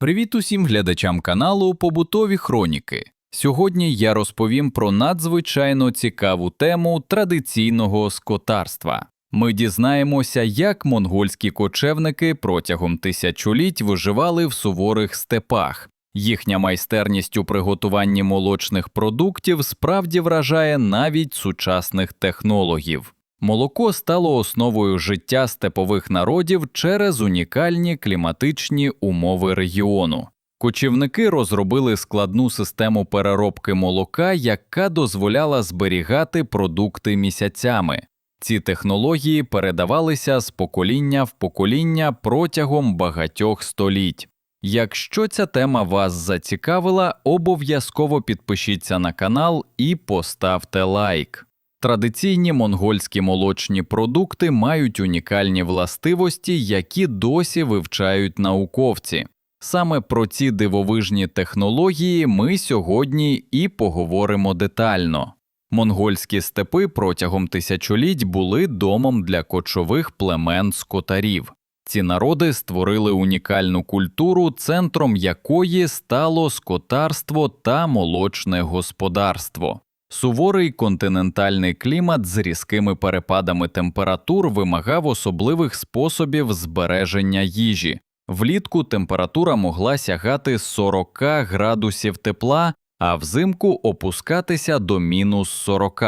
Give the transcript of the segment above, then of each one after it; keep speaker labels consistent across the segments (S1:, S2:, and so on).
S1: Привіт усім глядачам каналу Побутові Хроніки. Сьогодні я розповім про надзвичайно цікаву тему традиційного скотарства. Ми дізнаємося, як монгольські кочевники протягом тисячоліть виживали в суворих степах. Їхня майстерність у приготуванні молочних продуктів справді вражає навіть сучасних технологів. Молоко стало основою життя степових народів через унікальні кліматичні умови регіону. Кочівники розробили складну систему переробки молока, яка дозволяла зберігати продукти місяцями. Ці технології передавалися з покоління в покоління протягом багатьох століть. Якщо ця тема вас зацікавила, обов'язково підпишіться на канал і поставте лайк. Традиційні монгольські молочні продукти мають унікальні властивості, які досі вивчають науковці. Саме про ці дивовижні технології ми сьогодні і поговоримо детально. Монгольські степи протягом тисячоліть були домом для кочових племен скотарів. Ці народи створили унікальну культуру, центром якої стало скотарство та молочне господарство. Суворий континентальний клімат з різкими перепадами температур вимагав особливих способів збереження їжі. Влітку температура могла сягати 40 градусів тепла, а взимку опускатися до мінус 40.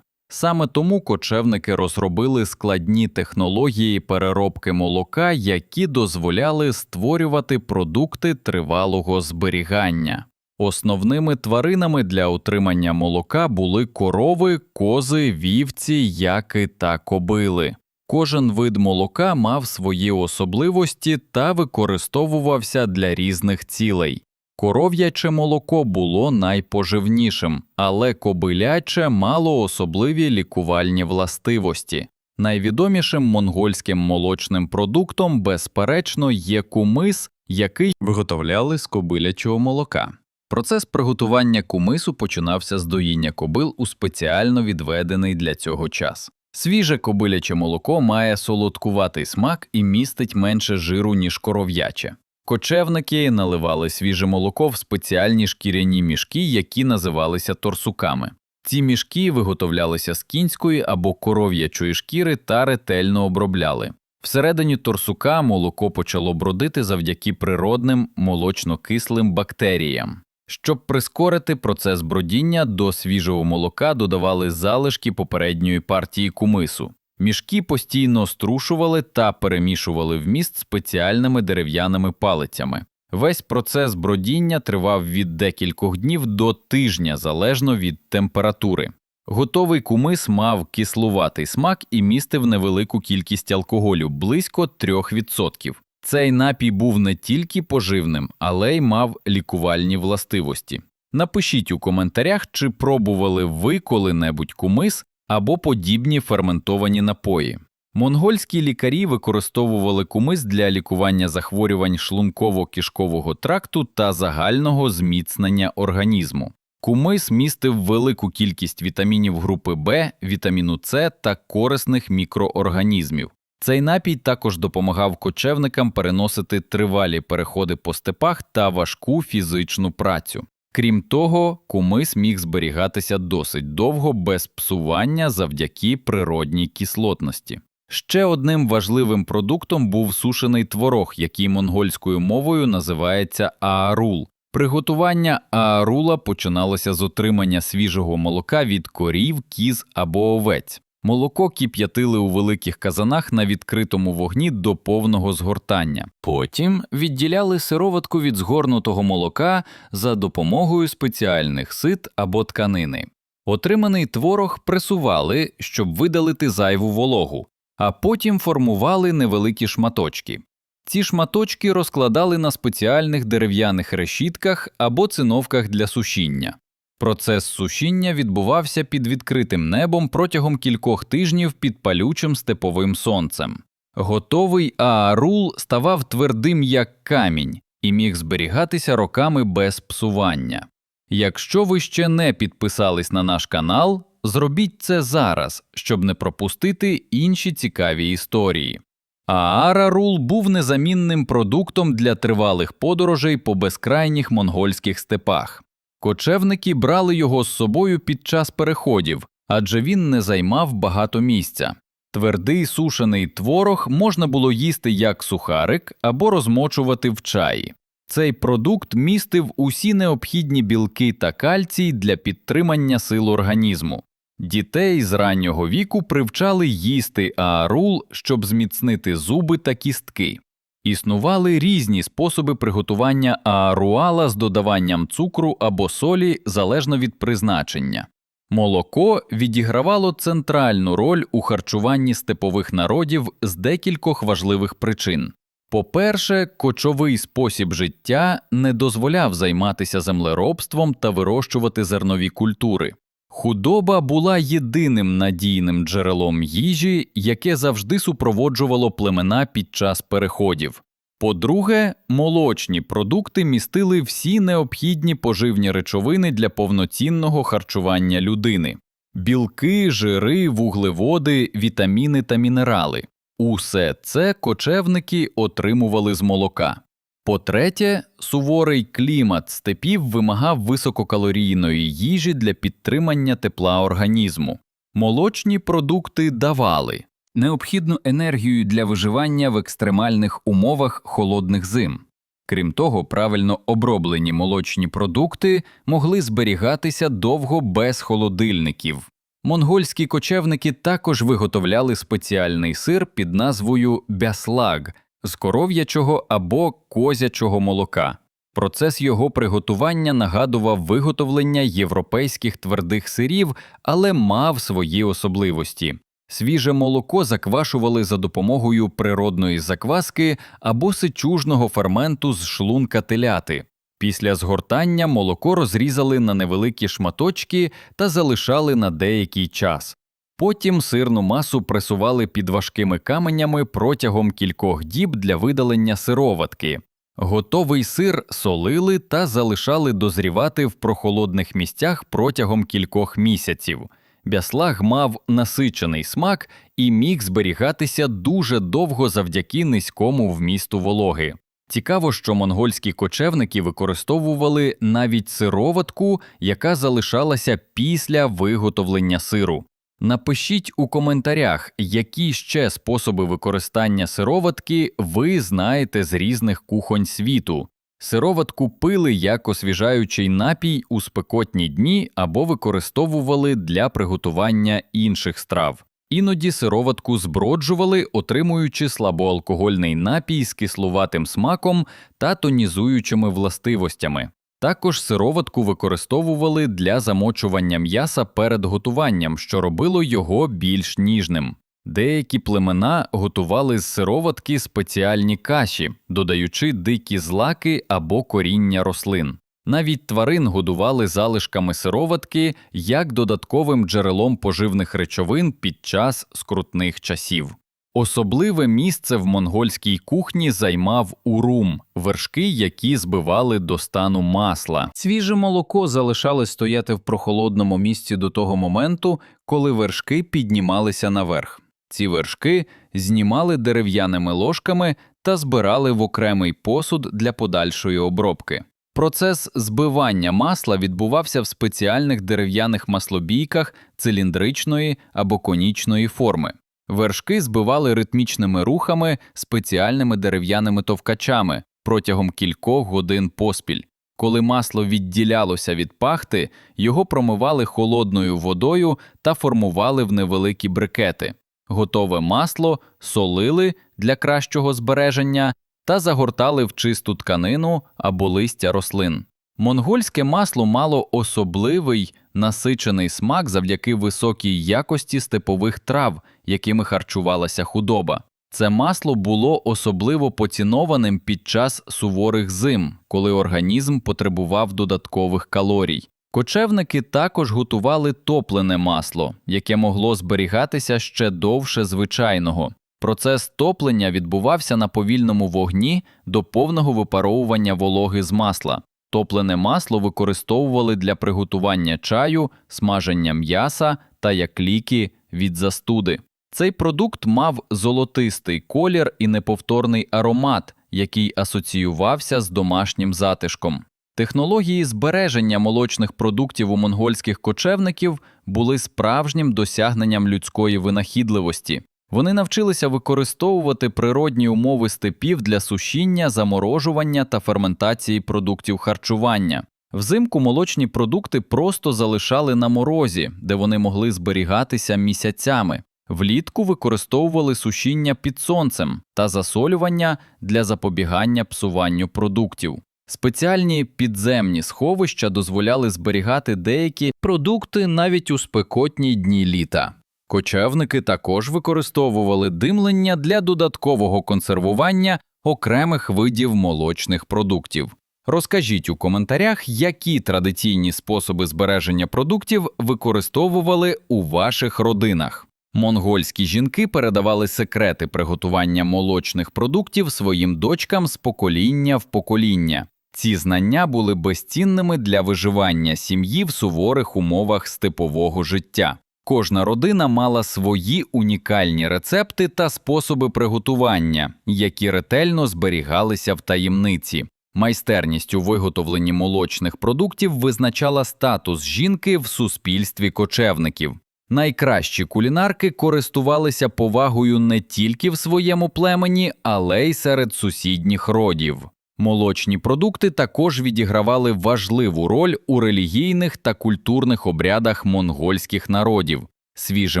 S1: Саме тому кочевники розробили складні технології переробки молока, які дозволяли створювати продукти тривалого зберігання. Основними тваринами для утримання молока були корови, кози, вівці, яки та кобили. Кожен вид молока мав свої особливості та використовувався для різних цілей. Коров'яче молоко було найпоживнішим, але кобиляче мало особливі лікувальні властивості. Найвідомішим монгольським молочним продуктом, безперечно, є кумис, який виготовляли з кобилячого молока. Процес приготування кумису починався з доїння кобил у спеціально відведений для цього час. Свіже кобиляче молоко має солодкуватий смак і містить менше жиру, ніж коров'яче. Кочевники наливали свіже молоко в спеціальні шкіряні мішки, які називалися торсуками. Ці мішки виготовлялися з кінської або коров'ячої шкіри та ретельно обробляли. Всередині торсука молоко почало бродити завдяки природним молочно-кислим бактеріям. Щоб прискорити процес бродіння, до свіжого молока додавали залишки попередньої партії кумису. Мішки постійно струшували та перемішували вміст спеціальними дерев'яними палицями. Весь процес бродіння тривав від декількох днів до тижня залежно від температури. Готовий кумис мав кислуватий смак і містив невелику кількість алкоголю близько 3%. Цей напій був не тільки поживним, але й мав лікувальні властивості. Напишіть у коментарях, чи пробували ви коли-небудь кумис або подібні ферментовані напої. Монгольські лікарі використовували кумис для лікування захворювань шлунково-кишкового тракту та загального зміцнення організму. Кумис містив велику кількість вітамінів групи В, вітаміну С та корисних мікроорганізмів. Цей напій також допомагав кочевникам переносити тривалі переходи по степах та важку фізичну працю. Крім того, кумис міг зберігатися досить довго без псування завдяки природній кислотності. Ще одним важливим продуктом був сушений творог, який монгольською мовою називається аарул. Приготування аарула починалося з отримання свіжого молока від корів, кіз або овець. Молоко кип'ятили у великих казанах на відкритому вогні до повного згортання. Потім відділяли сироватку від згорнутого молока за допомогою спеціальних сит або тканини. Отриманий творог пресували, щоб видалити зайву вологу, а потім формували невеликі шматочки. Ці шматочки розкладали на спеціальних дерев'яних решітках або циновках для сушіння. Процес сушіння відбувався під відкритим небом протягом кількох тижнів під палючим степовим сонцем. Готовий аарул ставав твердим як камінь і міг зберігатися роками без псування. Якщо ви ще не підписались на наш канал, зробіть це зараз, щоб не пропустити інші цікаві історії. Аарарул був незамінним продуктом для тривалих подорожей по безкрайніх монгольських степах. Кочевники брали його з собою під час переходів, адже він не займав багато місця. Твердий сушений творог можна було їсти як сухарик або розмочувати в чаї. Цей продукт містив усі необхідні білки та кальцій для підтримання сил організму. Дітей з раннього віку привчали їсти аарул, щоб зміцнити зуби та кістки. Існували різні способи приготування ааруала з додаванням цукру або солі залежно від призначення. Молоко відігравало центральну роль у харчуванні степових народів з декількох важливих причин. По-перше, кочовий спосіб життя не дозволяв займатися землеробством та вирощувати зернові культури. Худоба була єдиним надійним джерелом їжі, яке завжди супроводжувало племена під час переходів. По-друге, молочні продукти містили всі необхідні поживні речовини для повноцінного харчування людини білки, жири, вуглеводи, вітаміни та мінерали. Усе це кочевники отримували з молока. По-третє, суворий клімат степів вимагав висококалорійної їжі для підтримання тепла організму. Молочні продукти давали необхідну енергію для виживання в екстремальних умовах холодних зим. Крім того, правильно оброблені молочні продукти могли зберігатися довго без холодильників. Монгольські кочевники також виготовляли спеціальний сир під назвою бяслаг з коров'ячого або козячого молока. Процес його приготування нагадував виготовлення європейських твердих сирів, але мав свої особливості. Свіже молоко заквашували за допомогою природної закваски або сичужного ферменту з шлунка теляти. Після згортання молоко розрізали на невеликі шматочки та залишали на деякий час. Потім сирну масу пресували під важкими каменями протягом кількох діб для видалення сироватки. Готовий сир солили та залишали дозрівати в прохолодних місцях протягом кількох місяців. Бяслаг мав насичений смак і міг зберігатися дуже довго завдяки низькому вмісту вологи. Цікаво, що монгольські кочевники використовували навіть сироватку, яка залишалася після виготовлення сиру. Напишіть у коментарях, які ще способи використання сироватки ви знаєте з різних кухонь світу. Сироватку пили як освіжаючий напій у спекотні дні або використовували для приготування інших страв. Іноді сироватку зброджували, отримуючи слабоалкогольний напій з кислуватим смаком та тонізуючими властивостями. Також сироватку використовували для замочування м'яса перед готуванням, що робило його більш ніжним. Деякі племена готували з сироватки спеціальні каші, додаючи дикі злаки або коріння рослин. Навіть тварин годували залишками сироватки як додатковим джерелом поживних речовин під час скрутних часів. Особливе місце в монгольській кухні займав урум вершки, які збивали до стану масла. Свіже молоко залишалось стояти в прохолодному місці до того моменту, коли вершки піднімалися наверх. Ці вершки знімали дерев'яними ложками та збирали в окремий посуд для подальшої обробки. Процес збивання масла відбувався в спеціальних дерев'яних маслобійках циліндричної або конічної форми. Вершки збивали ритмічними рухами спеціальними дерев'яними товкачами протягом кількох годин поспіль. Коли масло відділялося від пахти, його промивали холодною водою та формували в невеликі брикети. Готове масло солили для кращого збереження та загортали в чисту тканину або листя рослин. Монгольське масло мало особливий насичений смак завдяки високій якості степових трав, якими харчувалася худоба. Це масло було особливо поцінованим під час суворих зим, коли організм потребував додаткових калорій. Кочевники також готували топлене масло, яке могло зберігатися ще довше звичайного. Процес топлення відбувався на повільному вогні до повного випаровування вологи з масла. Топлене масло використовували для приготування чаю, смаження м'яса та як ліки від застуди. Цей продукт мав золотистий колір і неповторний аромат, який асоціювався з домашнім затишком. Технології збереження молочних продуктів у монгольських кочевників були справжнім досягненням людської винахідливості. Вони навчилися використовувати природні умови степів для сушіння, заморожування та ферментації продуктів харчування. Взимку молочні продукти просто залишали на морозі, де вони могли зберігатися місяцями. Влітку використовували сушіння під сонцем та засолювання для запобігання псуванню продуктів. Спеціальні підземні сховища дозволяли зберігати деякі продукти навіть у спекотні дні літа. Кочевники також використовували димлення для додаткового консервування окремих видів молочних продуктів. Розкажіть у коментарях, які традиційні способи збереження продуктів використовували у ваших родинах. Монгольські жінки передавали секрети приготування молочних продуктів своїм дочкам з покоління в покоління. Ці знання були безцінними для виживання сім'ї в суворих умовах степового життя. Кожна родина мала свої унікальні рецепти та способи приготування, які ретельно зберігалися в таємниці. Майстерність у виготовленні молочних продуктів визначала статус жінки в суспільстві кочевників. Найкращі кулінарки користувалися повагою не тільки в своєму племені, але й серед сусідніх родів. Молочні продукти також відігравали важливу роль у релігійних та культурних обрядах монгольських народів. Свіже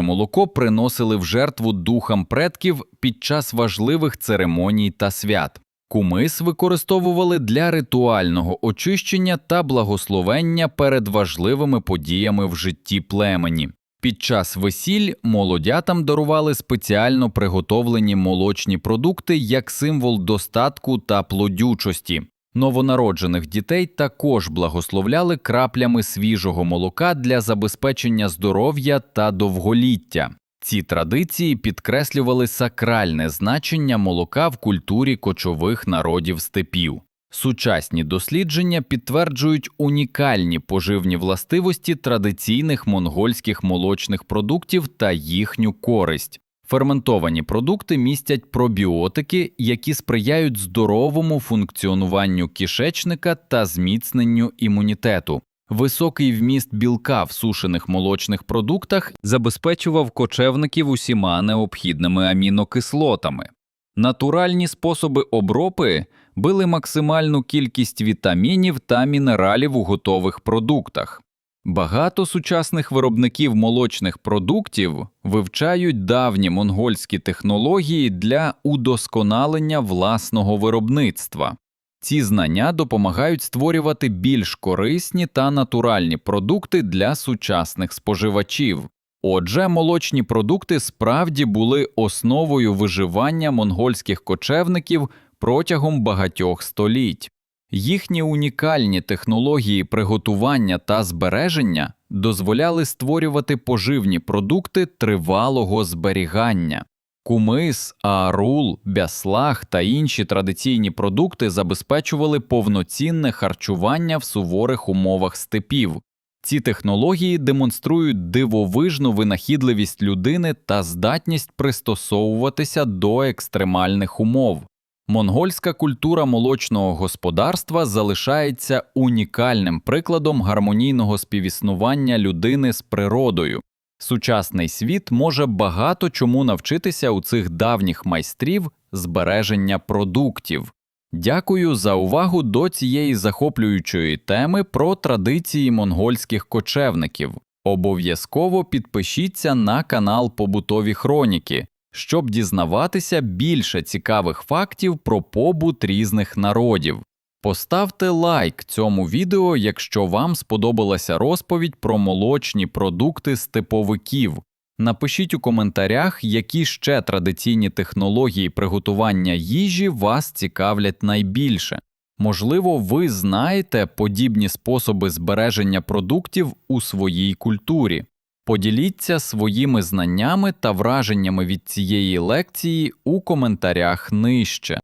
S1: молоко приносили в жертву духам предків під час важливих церемоній та свят. Кумис використовували для ритуального очищення та благословення перед важливими подіями в житті племені. Під час весіль молодятам дарували спеціально приготовлені молочні продукти як символ достатку та плодючості. Новонароджених дітей також благословляли краплями свіжого молока для забезпечення здоров'я та довголіття. Ці традиції підкреслювали сакральне значення молока в культурі кочових народів степів. Сучасні дослідження підтверджують унікальні поживні властивості традиційних монгольських молочних продуктів та їхню користь. Ферментовані продукти містять пробіотики, які сприяють здоровому функціонуванню кишечника та зміцненню імунітету. Високий вміст білка в сушених молочних продуктах забезпечував кочевників усіма необхідними амінокислотами. Натуральні способи обробки били максимальну кількість вітамінів та мінералів у готових продуктах. Багато сучасних виробників молочних продуктів вивчають давні монгольські технології для удосконалення власного виробництва. Ці знання допомагають створювати більш корисні та натуральні продукти для сучасних споживачів. Отже, молочні продукти справді були основою виживання монгольських кочевників протягом багатьох століть. Їхні унікальні технології приготування та збереження дозволяли створювати поживні продукти тривалого зберігання. Кумис, аарул, бяслах та інші традиційні продукти забезпечували повноцінне харчування в суворих умовах степів. Ці технології демонструють дивовижну винахідливість людини та здатність пристосовуватися до екстремальних умов. Монгольська культура молочного господарства залишається унікальним прикладом гармонійного співіснування людини з природою. Сучасний світ може багато чому навчитися у цих давніх майстрів збереження продуктів. Дякую за увагу до цієї захоплюючої теми про традиції монгольських кочевників. Обов'язково підпишіться на канал Побутові Хроніки, щоб дізнаватися більше цікавих фактів про побут різних народів. Поставте лайк цьому відео, якщо вам сподобалася розповідь про молочні продукти степовиків. Напишіть у коментарях, які ще традиційні технології приготування їжі вас цікавлять найбільше. Можливо, ви знаєте подібні способи збереження продуктів у своїй культурі. Поділіться своїми знаннями та враженнями від цієї лекції у коментарях нижче.